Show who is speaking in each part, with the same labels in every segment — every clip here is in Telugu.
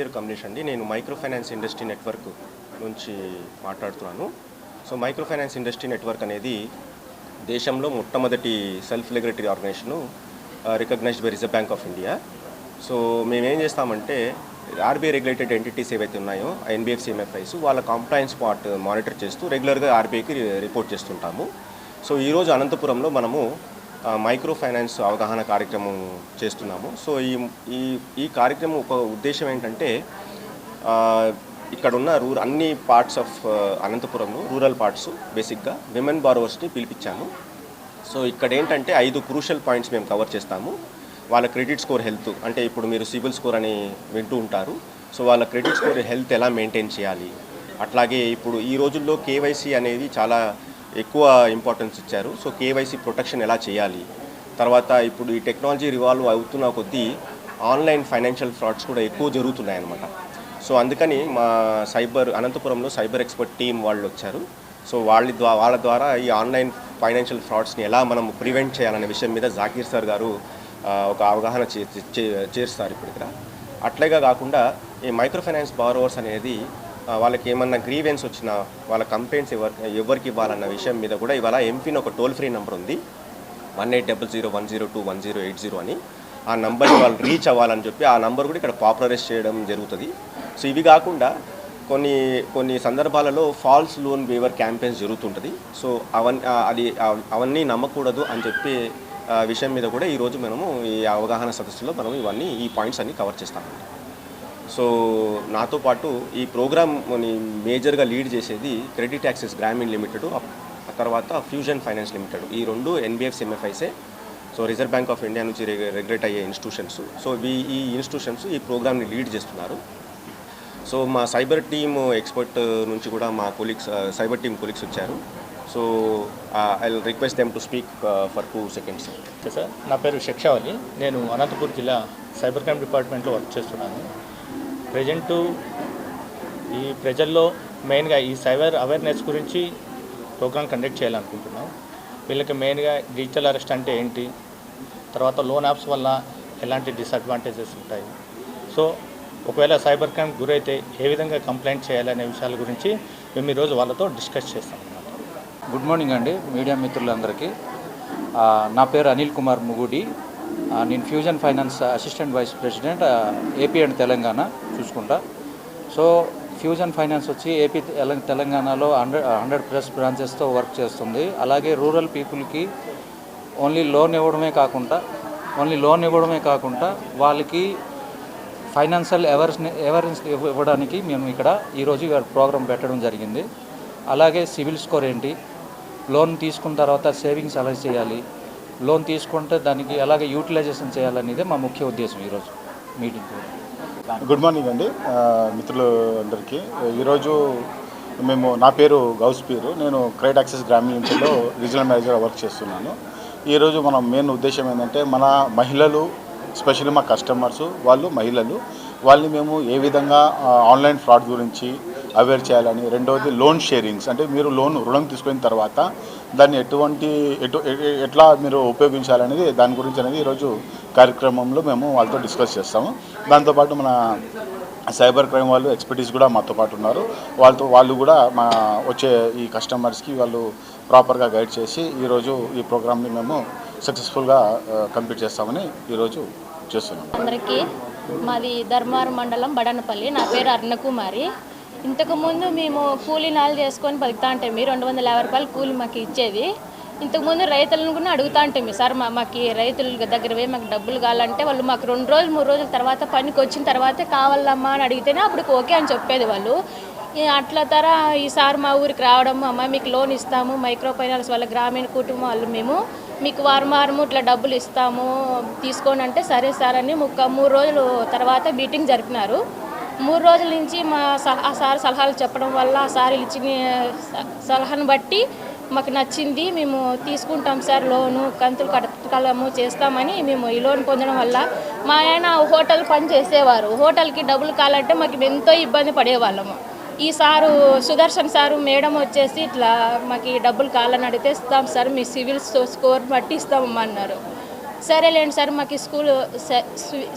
Speaker 1: పేరు కమలేష్ అండి. నేను మైక్రో ఫైనాన్స్ ఇండస్ట్రీ నెట్వర్క్ నుంచి మాట్లాడుతున్నాను. So micro finance industry network అనేది దేశంలో మొట్టమొదటి self regulatory organisation recognised by Reserve Bank of India. So మేము ఏం చేస్తామంటే ఆర్బీఐ రెగ్యులేటెడ్ ఎంటిటీస్ ఏవైతే ఉన్నాయో ఎన్బిఎఫ్సి ఎంఎఫ్ఐస్ వాళ్ళ కంప్లైన్స్ పార్ట్ మానిటర్ చేస్తూ రెగ్యులర్గా ఆర్బీఐకి రిపోర్ట్ చేస్తుంటాము. సో ఈరోజు అనంతపురంలో మనము మైక్రో ఫైనాన్స్ అవగాహన కార్యక్రమం చేస్తున్నాము. సో ఈ ఈ ఈ కార్యక్రమం ఒక ఉద్దేశం ఏంటంటే ఇక్కడున్న ఇక్కడ ఉన్న రూర్ అన్ని పార్ట్స్ ఆఫ్ అనంతపురంలో రూరల్ పార్ట్స్ బేసిక్గా విమెన్ బారోవర్స్ని పిలిపించాము. సో ఇక్కడ ఏంటంటే ఐదు క్రూషల్ పాయింట్స్ మేము కవర్ చేస్తాము. వాళ్ళ క్రెడిట్ స్కోర్ హెల్త్ అంటే ఇప్పుడు మీరు సిబిల్ స్కోర్ అని వింటూ ఉంటారు. సో వాళ్ళ క్రెడిట్ స్కోర్ హెల్త్ ఎలా మెయింటైన్ చేయాలి? అట్లాగే ఇప్పుడు ఈ రోజుల్లో కేవైసీ అనేది చాలా ఎక్కువ ఇంపార్టెన్స్ ఇచ్చారు. సో కేవైసీ ప్రొటెక్షన్ ఎలా చేయాలి? తర్వాత ఇప్పుడు ఈ టెక్నాలజీ రివాల్వ్ అవుతున్న కొద్దీ ఆన్లైన్ ఫైనాన్షియల్ ఫ్రాడ్స్ కూడా ఎక్కువ జరుగుతున్నాయి అన్నమాట సో అందుకని మా సైబర్ అనంతపురంలో సైబర్ ఎక్స్పర్ట్ టీం వాళ్ళు వచ్చారు. సో వాళ్ళ ద్వారా వాళ్ళ ద్వారా ఈ ఆన్లైన్ ఫైనాన్షియల్ ఫ్రాడ్స్ని ఎలా మనం ప్రివెంట్ చేయాలనే విషయం మీద జాకీర్ సార్ గారు ఒక అవగాహన చే చే- చేస్తారు ఇప్పుడు ఇక్కడ అట్లాగే కాకుండా ఈ మైక్రో ఫైనాన్స్ బారోవర్స్ అనేది వాళ్ళకి ఏమన్నా గ్రీవెన్స్ వచ్చినా వాళ్ళ కంప్లైంట్స్ ఎవరి ఎవరికి ఇవ్వాలన్న విషయం మీద కూడా ఇవాళ ఎంపిన్ ఒక టోల్ ఫ్రీ నెంబర్ ఉంది. One eight double zero one zero two one zero eight zero అని. ఆ నంబర్ని వాళ్ళు రీచ్ అవ్వాలని చెప్పి ఆ నంబర్ కూడా ఇక్కడ పాపులరైజ్ చేయడం జరుగుతుంది. సో ఇవి కాకుండా కొన్ని కొన్ని సందర్భాలలో ఫాల్స్ లోన్ వేవర్ క్యాంపెయిన్స్ జరుగుతుంటుంది. సో అవన్నీ అది అవన్నీ నమ్మకూడదు అని చెప్పి విషయం మీద కూడా ఈరోజు మనము ఈ అవగాహన సదస్సులో మనం ఇవన్నీ ఈ పాయింట్స్ అన్ని కవర్ చేస్తామండి. సో నాతో పాటు ఈ ప్రోగ్రామ్ని మేజర్గా లీడ్ చేసేది క్రెడిట్ యాక్సెస్ గ్రామీణ్ లిమిటెడ్ ఆ తర్వాత ఫ్యూజన్ ఫైనాన్స్ లిమిటెడ్. ఈ రెండు NBFC ఎంఎఫ్ఐసే so Reserve Bank of India నుంచి రెగ్యులేట్ అయ్యే ఇన్స్టిట్యూషన్స్. సో ఈ ఈ ఇన్స్టిట్యూషన్స్ ఈ ప్రోగ్రామ్ని లీడ్ చేస్తున్నారు. సో మా సైబర్ టీమ్ ఎక్స్పర్ట్ నుంచి కూడా మా కొలీగ్స్ సైబర్ టీమ్ కొలీగ్స్ వచ్చారు. So I request them to speak for two seconds.
Speaker 2: Okay sir. నా పేరు శిక్షావలి నేను అనంతపూర్ జిల్లా సైబర్ క్రైమ్ డిపార్ట్మెంట్లో వర్క్ చేస్తున్నాను. ప్రజెంటు ఈ ప్రజల్లో మెయిన్గా ఈ సైబర్ అవేర్నెస్ గురించి ప్రోగ్రామ్ కండక్ట్ చేయాలనుకుంటున్నాం. వీళ్ళకి మెయిన్గా డిజిటల్ అరెస్ట్ అంటే ఏంటి? తర్వాత లోన్ యాప్స్ వల్ల ఎలాంటి డిసడ్వాంటేజెస్ ఉంటాయి? సో ఒకవేళ సైబర్ క్రైమ్ గురైతే ఏ విధంగా కంప్లైంట్ చేయాలనే విషయాల గురించి మేము ఈరోజు వాళ్ళతో డిస్కస్ చేస్తాం అన్నమాట.
Speaker 3: గుడ్ మార్నింగ్ అండి మీడియా మిత్రులందరికీ. నా పేరు అనిల్ కుమార్ ముగుడి. నేను Fusion Finance assistant vice president AP and Telangana. చూసుకుంటా. సో ఫ్యూజన్ ఫైనాన్స్ వచ్చి ఏపీ తెలంగాణలో హండ్రెడ్ హండ్రెడ్ ప్లస్ బ్రాంచెస్తో వర్క్ చేస్తుంది. అలాగే రూరల్ పీపుల్కి ఓన్లీ లోన్ ఇవ్వడమే కాకుండా ఓన్లీ లోన్ ఇవ్వడమే కాకుండా వాళ్ళకి ఫైనాన్షియల్ అవేర్నెస్ అవేర్నెస్ ఇవ్వడానికి మేము ఇక్కడ ఈరోజు ప్రోగ్రామ్ పెట్టడం జరిగింది. అలాగే సివిల్ స్కోర్ ఏంటి? లోన్ తీసుకున్న తర్వాత సేవింగ్స్ ఎలా చేయాలి? లోన్ తీసుకుంటే దానికి ఎలాగ యూటిలైజేషన్ చేయాలనేదే మా ముఖ్య ఉద్దేశం ఈరోజు మీటింగ్
Speaker 4: గుడ్ మార్నింగ్ అండి. మిత్రులు అందరికీ ఈరోజు మేము నా పేరు గౌస్ పీరు. నేను Credit Access Grameen regional manager work చేస్తున్నాను. ఈరోజు మన మెయిన్ ఉద్దేశం ఏంటంటే మన మహిళలు స్పెషల్లీ మా కస్టమర్స్ వాళ్ళు మహిళలు వాళ్ళని మేము ఏ విధంగా ఆన్లైన్ ఫ్రాడ్ గురించి అవేర్ చేయాలని. రెండవది లోన్ షేరింగ్స్ అంటే మీరు లోన్ రుణం తీసుకున్న తర్వాత దాన్ని ఎటువంటి ఎటు ఎట్లా మీరు ఉపయోగించాలనేది దాని గురించి అనేది ఈరోజు కార్యక్రమంలో మేము వాళ్ళతో డిస్కస్ చేస్తాము. దాంతోపాటు మన సైబర్ క్రైమ్ వాళ్ళు ఎక్స్పర్టీస్ కూడా మాతో పాటు ఉన్నారు. వాళ్ళతో వాళ్ళు కూడా మా వచ్చే ఈ కస్టమర్స్కి వాళ్ళు ప్రాపర్గా గైడ్ చేసి ఈరోజు ఈ ప్రోగ్రామ్ని మేము సక్సెస్ఫుల్గా కంప్లీట్ చేస్తామని ఈరోజు చేస్తున్నాం.
Speaker 5: అందరికీ మాది ధర్మారం మండలం బడనపల్లి. నా పేరు అరుణకుమారి. ఇంతకుముందు మేము కూలీ నాలు చేసుకొని బతుకుతా అంటే రెండు వందల యాభై రూపాయలు కూలి మాకు ఇచ్చేది. ఇంతకుముందు రైతులను కూడా అడుగుతా అంటే మీ సార్ మా మాకు రైతుల దగ్గర పోయి మాకు డబ్బులు కావాలంటే వాళ్ళు మాకు రెండు రోజులు మూడు రోజుల తర్వాత పనికి వచ్చిన తర్వాతే కావాలమ్మా అని అడిగితేనే అప్పుడు ఓకే అని చెప్పేది వాళ్ళు. అట్లా తర ఈసారి మా ఊరికి రావడము అమ్మ మీకు లోన్ ఇస్తాము మైక్రో ఫైనాన్స్ వాళ్ళ గ్రామీణ కుటుంబం వాళ్ళు మేము మీకు వారం వారము ఇట్లా డబ్బులు ఇస్తాము తీసుకోండి అంటే సరే సార్ అని ఒక మూడు రోజులు తర్వాత మీటింగ్ జరిపినారు. మూడు రోజుల నుంచి మా సలహా ఆ సార్ సలహాలు చెప్పడం వల్ల ఆ సార్ ఇచ్చిన స- సలహాను బట్టి మాకు నచ్చింది. మేము తీసుకుంటాం సార్ లోను కంతులు కట్టగలము చేస్తామని మేము ఈ లోన్ పొందడం వల్ల మా ఆయన హోటల్ పని చేసేవారు. హోటల్కి డబ్బులు కావాలంటే మాకు ఎంతో ఇబ్బంది పడేవాళ్ళము. ఈ సారు సుదర్శన్ సారు మేడం వచ్చేసి ఇట్లా మాకు డబ్బులు కావాలని అడిగితే ఇస్తాం సార్ మీ సివిల్ స్కోర్ బట్టి ఇస్తామన్నారు సరేలేండి సార్ మాకు స్కూల్ స-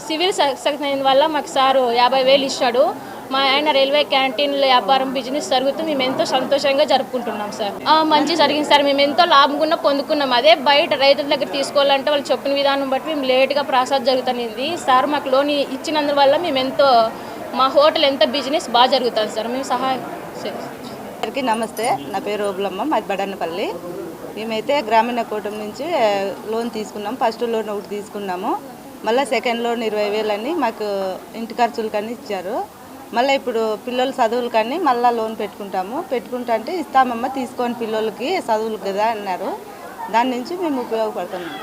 Speaker 5: సివిల్ సక్సెస్ అయిన వల్ల మాకు సారు యాభై వేలు ఇచ్చాడు. మా ఆయన రైల్వే క్యాంటీన్లో వ్యాపారం బిజినెస్ జరుగుతూ మేము ఎంతో సంతోషంగా జరుపుకుంటున్నాం సార్. మంచి జరిగింది సార్ మేము ఎంతో లాభం కూడా పొందుకున్నాం. అదే బయట రైతుల దగ్గర తీసుకోవాలంటే వాళ్ళు చెప్పిన విధానం బట్టి మేము లేట్గా ప్రాసెస్ జరుగుతుంది సార్ మాకు లోన్ ఇచ్చినందువల్ల మేము ఎంతో మా హోటల్ ఎంత బిజినెస్ బాగా జరుగుతుంది సార్. మేము సహాయం
Speaker 6: అందరికీ నమస్తే. నా పేరు ఓబులమ్మ మాది బడన్నపల్లి. మేమైతే గ్రామీణ కూటమి నుంచి లోన్ తీసుకున్నాం. ఫస్ట్ లోన్ ఒకటి తీసుకున్నాము. మళ్ళీ సెకండ్ లోన్ ఇరవై వేలని మాకు ఇంటి ఖర్చులు కానీ ఇచ్చారు. మళ్ళీ ఇప్పుడు పిల్లల కానీ మళ్ళీ లోన్ పెట్టుకుంటాము. పెట్టుకుంటా అంటే ఇస్తామమ్మ తీసుకొని పిల్లలకి చదువులు కదా అన్నారు. దాని నుంచి మేము ఉపయోగపడుతున్నాం.